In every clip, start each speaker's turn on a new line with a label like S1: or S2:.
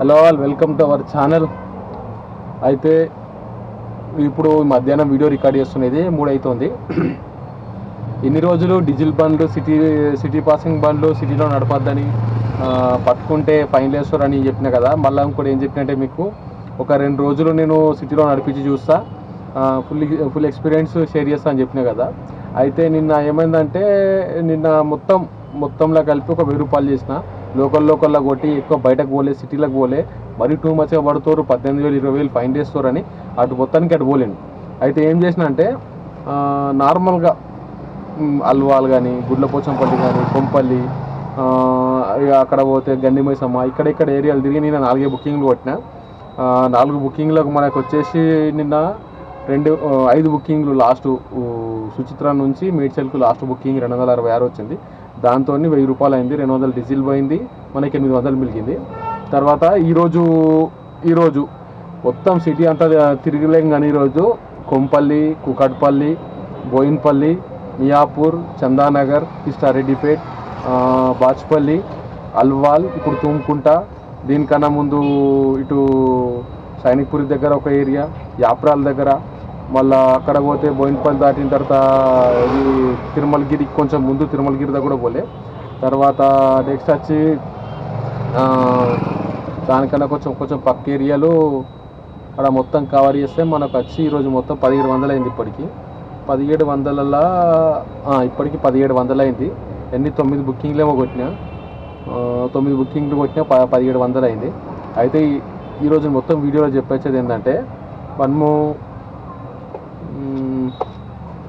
S1: Hello all welcome to our channel అయితే ఇప్పుడు మధ్యాహ్నం వీడియో రికార్డ్ చేస్తున్నది మూడు అవుతుంది ఇన్ని రోజులు డీజిల్ బండ్లు సిటీ సిటీ పాసింగ్ బండ్లు సిటీలో నడపద్దని పట్టుకుంటే ఫైన్ వేస్తారని చెప్పిన కదా మళ్ళీ ఇంకోటి ఏం చెప్పినంటే మీకు ఒక రెండు రోజులు నేను సిటీలో నడిపించి చూస్తా ఫుల్ ఫుల్ ఎక్స్పీరియన్స్ షేర్ చేస్తా అని చెప్పిన కదా. అయితే నిన్న ఏమైందంటే నిన్న మొత్తం మొత్తంలో కలిపి ఒక వెయ్యి రూపాయలు చేసిన. లోకల్ లోకల్లో కొట్టి ఎక్కువ బయటకు పోలే సిటీలకు పోలే. మరీ టూ మచ్గా పడుతారు. పద్దెనిమిది వేలు ఇరవై వేలు ఫైన్ చేస్తారని అటు మొత్తానికి అటు పోలేను. అయితే ఏం చేసిన అంటే నార్మల్గా అల్వాల్ కానీ గుడ్లపోచంపల్లి కానీ కొంపల్లి ఇక అక్కడ పోతే గండిమైసమ్మ ఇక్కడ ఇక్కడ ఏరియాలు తిరిగి నేను నాలుగే బుకింగ్లు కొట్టిన. నాలుగు బుకింగ్లకు మనకు వచ్చేసి నిన్న రెండు ఐదు బుకింగ్లు లాస్ట్ సుచిత్ర నుంచి మేడ్చల్కు లాస్ట్ బుకింగ్ రెండు వందల అరవై ఆరు వచ్చింది. దాంతో వెయ్యి రూపాయలు అయింది రెండు వందలు డీజిల్ పోయింది మనకి ఎనిమిది వందలు మిగిలింది. తర్వాత ఈరోజు ఈరోజు మొత్తం సిటీ అంతా తిరగలేం కానీ ఈరోజు కొంపల్లి కుకట్పల్లి బోయిన్పల్లి మియాపూర్ చందానగర్ కిష్టారెడ్డిపేట్ బాచ్పల్లి అల్వాల్ ఇప్పుడు తుమ్కుంట దీనికన్నా ముందు ఇటు సైనిక్పురి దగ్గర ఒక ఏరియా యాప్రాల దగ్గర మళ్ళా అక్కడ పోతే బోయినపల్లి దాటిన తర్వాత ఇది తిరుమలగిరి కొంచెం ముందు తిరుమలగిరి దగ్గర కూడా పోలే. తర్వాత నెక్స్ట్ వచ్చి దానికన్నా కొంచెం కొంచెం పక్క ఏరియాలో అక్కడ మొత్తం కవర్ చేస్తే మనకు వచ్చి ఈరోజు మొత్తం పదిహేడు వందలు అయింది ఇప్పటికి. పదిహేడు వందలలా ఇప్పటికి పదిహేడు వందలు అయింది ఎన్ని? తొమ్మిది బుకింగ్లు ఏమో కొట్టినా. తొమ్మిది బుకింగ్లు కొట్టినా ప పదిహేడు వందలు అయింది అయితే ఈరోజు మొత్తం వీడియోలో చెప్పేది ఏంటంటే మనము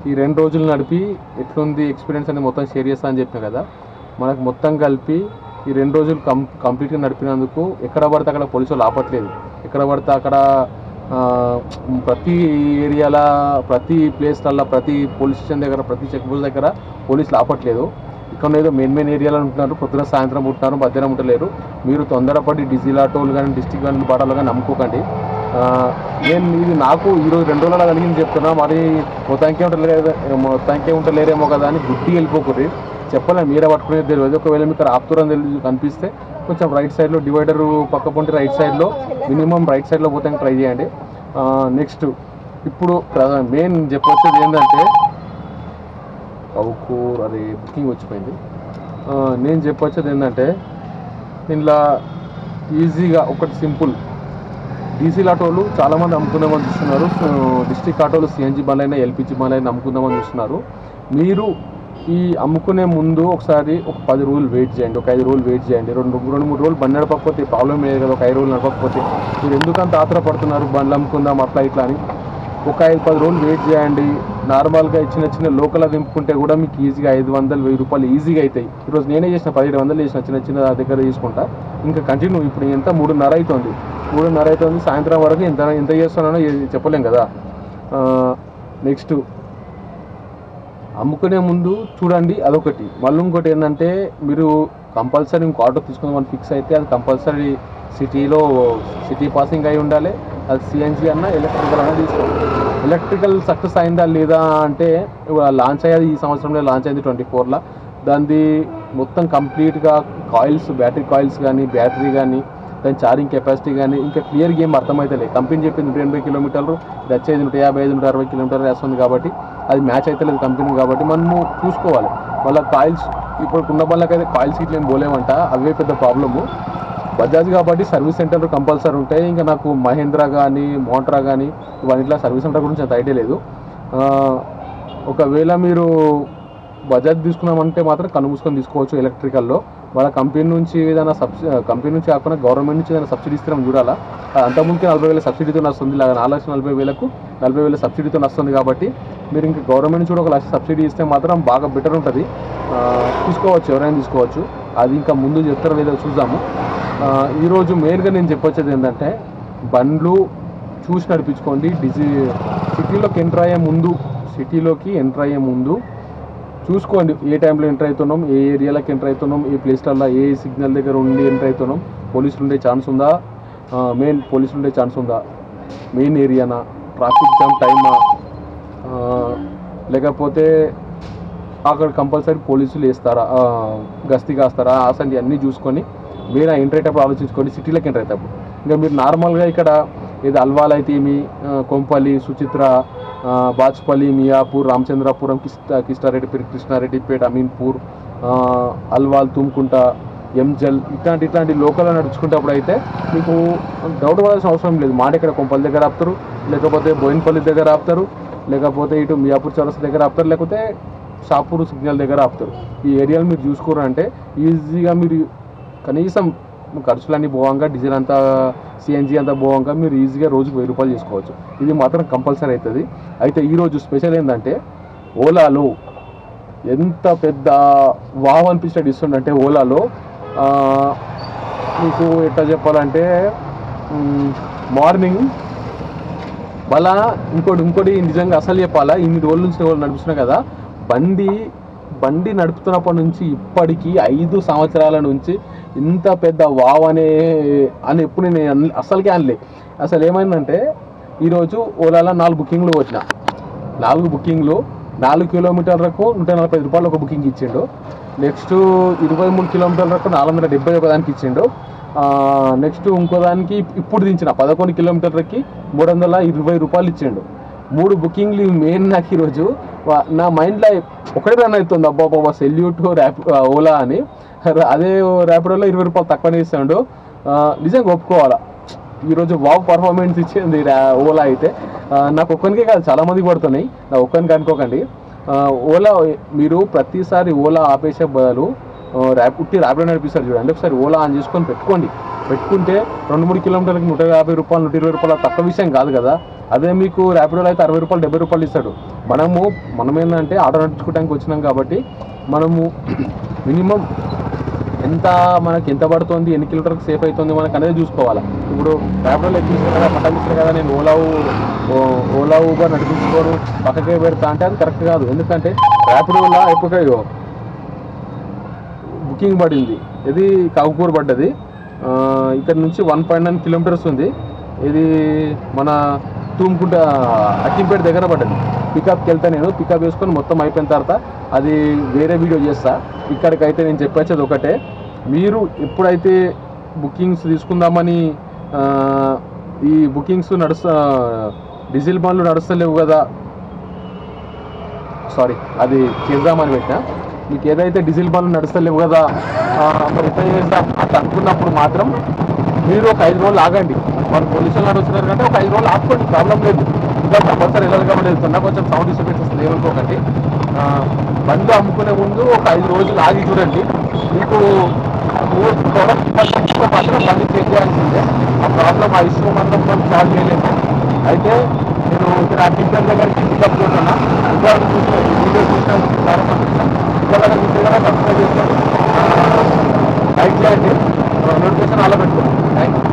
S1: ఈ రెండు రోజులు నడిపి ఎట్లుంది ఎక్స్పీరియన్స్ అనేది మొత్తం షేర్ చేస్తా అని చెప్పిన కదా మనకు మొత్తం కలిపి ఈ రెండు రోజులు కం కంప్లీట్గా నడిపినందుకు ఎక్కడ పడితే అక్కడ పోలీసులు ఆపట్లేదు. ఎక్కడ పడితే అక్కడ ప్రతి ఏరియాల ప్రతి ప్లేస్లల్లో ప్రతి పోలీస్ స్టేషన్ దగ్గర ప్రతి చెక్ పోస్ట్ దగ్గర పోలీసులు ఆపట్లేదు. ఇక్కడ ఏదో మెయిన్ మెయిన్ ఏరియాలో ఉంటున్నారు పొద్దున సాయంత్రం ఉంటున్నారు మధ్యాహ్నం ఉంటలేరు మీరు తొందరపడి డీజిల్ ఆటోలు కానీ డిస్టిక్ కానీ బాటలు కానీ నమ్ముకోకండి. నేను ఇది నాకు ఈరోజు రెండు రోజుల కలిగింది చెప్తున్నా మరి మొత్తానికే ఉంటలేదు మొత్తానికే ఉంటలేరేమో కదా అని గుడ్డి వెళ్ళిపోకూరి చెప్పలేం మీరే పట్టుకునేది తెలియదు. ఒకవేళ మీకు ఆపుతురని తెలియదు కనిపిస్తే కొంచెం రైట్ సైడ్లో డివైడర్ పక్క పొంటి రైట్ సైడ్లో మినిమం రైట్ సైడ్లో పోతే ట్రై చేయండి. నెక్స్ట్ ఇప్పుడు మెయిన్ చెప్పొచ్చేది ఏంటంటే కౌకూర్ అది బుకింగ్ వచ్చిపోయింది. నేను చెప్పొచ్చేది ఏంటంటే ఇలా ఈజీగా ఒకటి సింపుల్ డీసీల్ ఆటోలు చాలామంది అమ్ముకుందామని చూస్తున్నారు. డిస్ట్రిక్ట్ ఆటోలు సిఎన్జి బండ్లైనా ఎల్పిజి బండ్లైనా అమ్ముకుందామని చూస్తున్నారు. మీరు ఈ అమ్ముకునే ముందు ఒకసారి ఒక పది రోజులు వెయిట్ చేయండి ఒక ఐదు రోజులు వెయిట్ చేయండి. రెండు రెండు మూడు రోజులు బండి నడపకపోతే ప్రాబ్లం లేదు కదా ఒక ఐదు రోజులు నడపకపోతే. మీరు ఎందుకంత ఆత్రపడుతున్నారు బండ్లు అమ్ముకుందాం అట్లా ఇట్లా అని? ఒక ఐదు పది రోజులు వెయిట్ చేయండి. నార్మల్గా చిన్న చిన్న లోకల్ దింపుకుంటే కూడా మీకు ఈజీగా ఐదు వందలు వెయ్యి రూపాయలు ఈజీగా అవుతాయి. ఈరోజు నేనే చేసిన పదిహేడు వందలు చేసిన చిన్న చిన్న దగ్గర తీసుకుంటా. ఇంకా కంటిన్యూ ఇప్పుడు ఎంత మూడున్నర అవుతుంది. మూడున్నర అవుతుంది. సాయంత్రం వరకు ఎంత ఇంత చేస్తున్నానో చెప్పలేం కదా. నెక్స్ట్ అమ్ముకునే ముందు చూడండి అదొకటి. మళ్ళీ ఇంకోటి ఏంటంటే మీరు కంపల్సరీ ఇంకో ఆటో తీసుకుందామని ఫిక్స్ అయితే అది కంపల్సరీ సిటీలో సిటీ పాసింగ్ అయి ఉండాలి. అది సిఎన్జి అన్న ఎలక్ట్రికల్ అన్న తీసుకోండి ఎలక్ట్రికల్ సక్సెస్ అయిందా లేదా అంటే లాంచ్ అయ్యేది ఈ సంవత్సరంలో లాంచ్ అయింది ట్వంటీ ఫోర్లో. దానిది మొత్తం కంప్లీట్గా కాయిల్స్ బ్యాటరీ కాయిల్స్ కానీ బ్యాటరీ కానీ దాని ఛార్జింగ్ కెపాసిటీ కానీ ఇంకా క్లియర్ గేమ్ అర్థమైతలే కంపెనీ చెప్పింది నూట ఎనభై కిలోమీటర్లు ఇది వచ్చేది నూట యాభై ఐదు నూట అరవై కిలోమీటర్లు వేస్తుంది కాబట్టి అది మ్యాచ్ అయితే లేదు కంపెనీ కాబట్టి మనము చూసుకోవాలి. వాళ్ళ కాయిల్స్ ఇప్పుడు ఉన్న వాళ్ళకైతే కాయిల్స్ ఇట్లా ఏం పోలేమంట అవే పెద్ద ప్రాబ్లము బజాజ్ కాబట్టి సర్వీస్ సెంటర్ కంపల్సరీ ఉంటాయి. ఇంకా నాకు మహేంద్ర కానీ మోట్రా కానీ ఇవన్నిట్లా సర్వీస్ సెంటర్ గురించి అంత ఐడియా లేదు. ఒకవేళ మీరు బజాజ్ తీసుకున్నామంటే మాత్రం కన్ను మూసుకొని తీసుకోవచ్చు ఎలక్ట్రికల్లో వాళ్ళ కంపెనీ నుంచి ఏదైనా సబ్సిడీ కంపెనీ నుంచి కాకుండా గవర్నమెంట్ నుంచి ఏదైనా సబ్సిడీ ఇస్తున్నాం చూడాలా? అది అంతకుముందుకే నలభై వేల సబ్సిడీతో వస్తుంది ఇలా నాలుగు లక్షల నలభై వేలకు నలభై వేల సబ్సిడీతో వస్తుంది కాబట్టి మీరు ఇంకా గవర్నమెంట్ నుంచి కూడా ఒక లక్ష సబ్సిడీ ఇస్తే మాత్రం బాగా బెటర్ ఉంటుంది. తీసుకోవచ్చు ఎవరైనా తీసుకోవచ్చు అది ఇంకా ముందు చెప్తారో లేదో చూద్దాము. ఈరోజు మెయిన్గా నేను చెప్పొచ్చేది ఏంటంటే బండ్లు చూసి నడిపించుకోండి. డిజి సిటీలోకి ఎంటర్ అయ్యే ముందు సిటీలోకి ఎంటర్ అయ్యే ముందు చూసుకోండి. ఏ టైంలో ఎంటర్ అవుతున్నాం ఏ ఏరియాలకు ఎంటర్ అవుతున్నాం ఏ ప్లేస్లలో ఏ సిగ్నల్ దగ్గర ఉండి ఎంటర్ అవుతున్నాం పోలీసులు ఉండే ఛాన్స్ ఉందా? మెయిన్ పోలీసులు ఉండే ఛాన్స్ ఉందా? మెయిన్ ఏరియానా? ట్రాఫిక్ జామ్ టైమా? లేకపోతే అక్కడ కంపల్సరీ పోలీసులు వేస్తారా? గస్తీ కాస్తారా? అసలు అన్నీ చూసుకొని మీరు ఎంటర్ అయ్యేటప్పుడు ఆలోచించుకోండి సిటీలోకి ఎంటర్ అయ్యేటప్పుడు. ఇంకా మీరు నార్మల్గా ఇక్కడ ఏదో అల్వాల్ అయితే ఏమి కొంపల్లి సుచిత్ర బాజ్పల్లి బాచ్పల్లి మియాపూర్ రామచంద్రపురం కిష్ట కిష్టారెడ్డిపేట కృష్ణారెడ్డిపేట అమీన్పూర్ అల్వాల్ తుమ్కుంట ఎంజల్ ఇట్లాంటి ఇట్లాంటి లోకల్లో నడుచుకునేటప్పుడు అయితే మీకు డౌట్ పడాల్సిన అవసరం లేదు. మాడెక్కడ కొంపల్లి దగ్గర ఆపుతారు లేకపోతే బోయిన్పల్లి దగ్గర ఆపుతారు లేకపోతే ఇటు మియాపూర్ చౌరస్ దగ్గర ఆపుతారు లేకపోతే షాపూర్ సిగ్నల్ దగ్గర ఆపుతారు. ఈ ఏరియాలు మీరు చూసుకోరు అంటే ఈజీగా మీరు కనీసం ఖర్చులన్నీ పోవంగా డీజిల్ అంతా సిఎన్జి అంతా పోవంగా మీరు ఈజీగా రోజుకు వెయ్యి రూపాయలు చేసుకోవచ్చు. ఇది మాత్రం కంపల్సరీ అవుతుంది. అయితే ఈరోజు స్పెషల్ ఏంటంటే ఓలాలో ఎంత పెద్ద వావ్ అనిపించినట్టు ఇస్తుండంటే ఓలాలో మీకు ఎట్లా చెప్పాలంటే మార్నింగ్ మళ్ళా ఇంకోటి ఇంకోటి నిజంగా అసలు చెప్పాలా ఇన్ని రోజుల నుంచి వాళ్ళు నడుపుతున్నా కదా బండి బండి నడుపుతున్నప్పటి నుంచి ఇప్పటికీ ఐదు సంవత్సరాల నుంచి ఇంత పెద్ద వావ్ అనే అని ఎప్పుడు నేను అన్- అస్సలకే అనలే. అసలు ఏమైందంటే ఈరోజు ఓలాలో నాలుగు బుకింగ్లు వచ్చిన నాలుగు బుకింగ్లు నాలుగు కిలోమీటర్లకు నూట నలభై రూపాయలు ఒక బుకింగ్ ఇచ్చిండు. నెక్స్ట్ ఇరవై మూడు కిలోమీటర్లకు నాలుగు వందల డెబ్బై ఒక దానికి ఇచ్చిండు. నెక్స్ట్ ఇంకో దానికి ఇప్పుడు దించిన పదకొండు కిలోమీటర్లకి మూడు వందల ఇరవై రూపాయలు ఇచ్చిండు. మూడు బుకింగ్లు మెయిన్ నాకు ఈరోజు. నా మైండ్లో ఒకటే రన్ అవుతుంది అబ్బా బాబా సెల్యూట్ ర్యాప్ ఓలా అని. అదే ర్యాపిడోలో ఇరవై రూపాయలు తక్కువనే ఇస్తాడు. నిజంగా ఒప్పుకోవాలా? ఈరోజు వావ్ పర్ఫార్మెన్స్ ఇచ్చింది ఓలా అయితే. నాకు ఒక్కరికే కాదు చాలా మంది పడుతున్నాయి. నా ఒక్కరికి అనుకోకండి. ఓలా మీరు ప్రతిసారి ఓలా ఆపేసే బదులు ఉట్టి ర్యాపిడో నడిపిస్తారు చూడండి. ఒకసారి ఓలా ఆన్ చేసుకొని పెట్టుకోండి. పెట్టుకుంటే రెండు మూడు కిలోమీటర్లకి నూట యాభై రూపాయలు నూట ఇరవై రూపాయలు తక్కువ విషయం కాదు కదా. అదే మీకు ర్యాపిడోలో అయితే అరవై రూపాయలు డెబ్బై రూపాయలు ఇస్తాడు. మనము మనం ఏంటంటే ఆటో నడుచుకోవడానికి వచ్చినాం కాబట్టి మనము మినిమం ఎంత మనకి ఎంత పడుతుంది ఎన్ని కిలోమీటర్కి సేఫ్ అవుతుంది మనకు అనేది చూసుకోవాలి. ఇప్పుడు ర్యాపిడోలో ఎక్కిస్తారు కదా మటన్ ఇస్తారు కదా నేను ఓలా ఓలా ఊబర్ నడిపించుకోను పక్కకే పెడతా అంటే అది కరెక్ట్ కాదు. ఎందుకంటే ర్యాపిడోలా ఎప్పుడు బుకింగ్ పడింది. ఇది కాకుపూర్ పడ్డది. ఇక్కడ నుంచి వన్ పాయింట్ నైన్ కిలోమీటర్స్ ఉంది. ఇది మన తూముకుంట అక్కింపేట దగ్గర పడ్డది. పికప్కి వెళ్తా నేను. పికప్ వేసుకొని మొత్తం అయిపోయిన తర్వాత అది వేరే వీడియో చేస్తా. ఇక్కడికైతే నేను చెప్పేది ఒకటే. మీరు ఎప్పుడైతే బుకింగ్స్ తీసుకుందామని ఈ బుకింగ్స్ నడుస్తా డీజిల్ బండ్లు నడుస్తలేవు కదా? సారీ అది చేద్దామని పెట్టా. మీకు ఏదైతే డీజిల్ బండ్లు నడుస్తలేవు కదా రిపేర్ మరి చేద్దాం? అట్లా అనుకున్నప్పుడు మాత్రం మీరు ఒక ఐదు రోజులు ఆగండి. వాళ్ళు పోలీసులు నడుస్తున్నారు కంటే ఒక ఐదు రోజులు ఆపుకోండి ప్రాబ్లం లేదు. ఇంకా కంపల్సరీ వెళ్ళాలి కాబట్టి వెళ్తున్నా. కొంచెం సౌండ్ డిస్టర్బెన్స్ వస్తుంది ఏమనుకోకండి బండ్లు అమ్ముకునే ముందు ఒక ఐదు రోజులు ఆగి చూడండి. మీకు ప్రోడక్ట్ మాత్రం బండి చేంజ్ చేయాల్సిందే ఆ ప్రాబ్లం ఆ ఇష్యూ మాత్రం మనం సాల్వ్ చేయలేదు అయితే నేను ఇక్కడ అడ్మిషన్ దగ్గరికి పికప్ చేస్తున్నా ఇంకా చూసిన వీడియో చూసాను చాలా పంపిస్తాను ఇంకా చూస్తే కదా సబ్స్క్రైబ్ చేసుకోండి లైక్ చేయండి నోటిఫికేషన్ అలా పెట్టుకోండి థ్యాంక్ యూ